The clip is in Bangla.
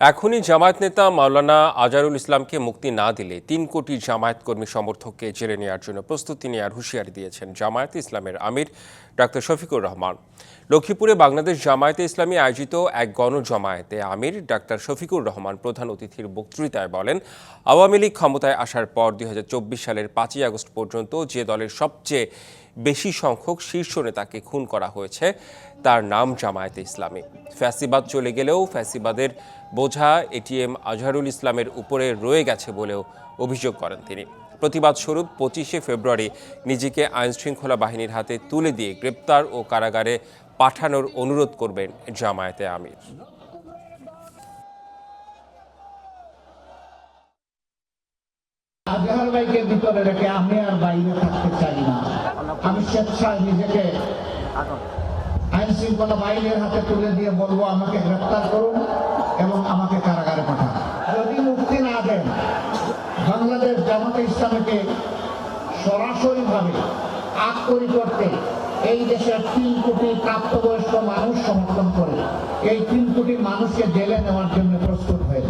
এখনই জামায়াত নেতা মাওলানা আজারুল ইসলামকে মুক্তি না দিলে তিন কোটি জামায়াত কর্মী সমর্থককে জেলে নেওয়ার জন্য প্রস্তুতি নেওয়ার হুঁশিয়ারি দিয়েছেন জামায়াত ইসলামের আমির ডাক্তার শফিকুর রহমান। লক্ষ্মীপুরে বাংলাদেশ জামায়াতে ইসলামী আয়োজিত এক গণজমায়েতে আমির ডাক্তার শফিকুর রহমান প্রধান অতিথির বক্তৃতায় বলেন, আওয়ামী লীগ ক্ষমতায় আসার পর দুই হাজার চব্বিশ সালের পাঁচই আগস্ট পর্যন্ত যে দলের সবচেয়ে বেশি সংখ্যক শীর্ষ নেতাকে খুন করা হয়েছে। তার নাম জামায়াতে ইসলামী। ফ্যাসিবাদ চলে গেলেও ফ্যাসিবাদের বোঝা এটিএম আজহারুল ইসলামের উপরে রয়ে গেছে বলেও অভিযোগ করেন তিনি। প্রতিবাদ স্বরূপ পঁচিশে ফেব্রুয়ারি নিজেকে আইনশৃঙ্খলা বাহিনীর হাতে তুলে দিয়ে গ্রেপ্তার ও কারাগারে পাঠানোর অনুরোধ করবেন জামায়াতে আমির। আজহার ভাইকে ভিতরে রেখে আমি আর বাইরে থাকতে চাই না। আমি স্বেচ্ছায় নিজেকে আইন শৃঙ্খলা বাহিনীর হাতে তুলে দিয়ে বলব আমাকে গ্রেপ্তার করুন এবং আমাকে কারাগারে পাঠান। যদি মুক্তি না দেন বাংলাদেশ জামাতে ইসলামীকে সরাসরিভাবে আক্ষরি করতে এই দেশের তিন কোটি প্রাপ্তবয়স্ক মানুষ সমর্থন করে। এই তিন কোটি মানুষকে জেলে নেওয়ার জন্য প্রস্তুত হয়ে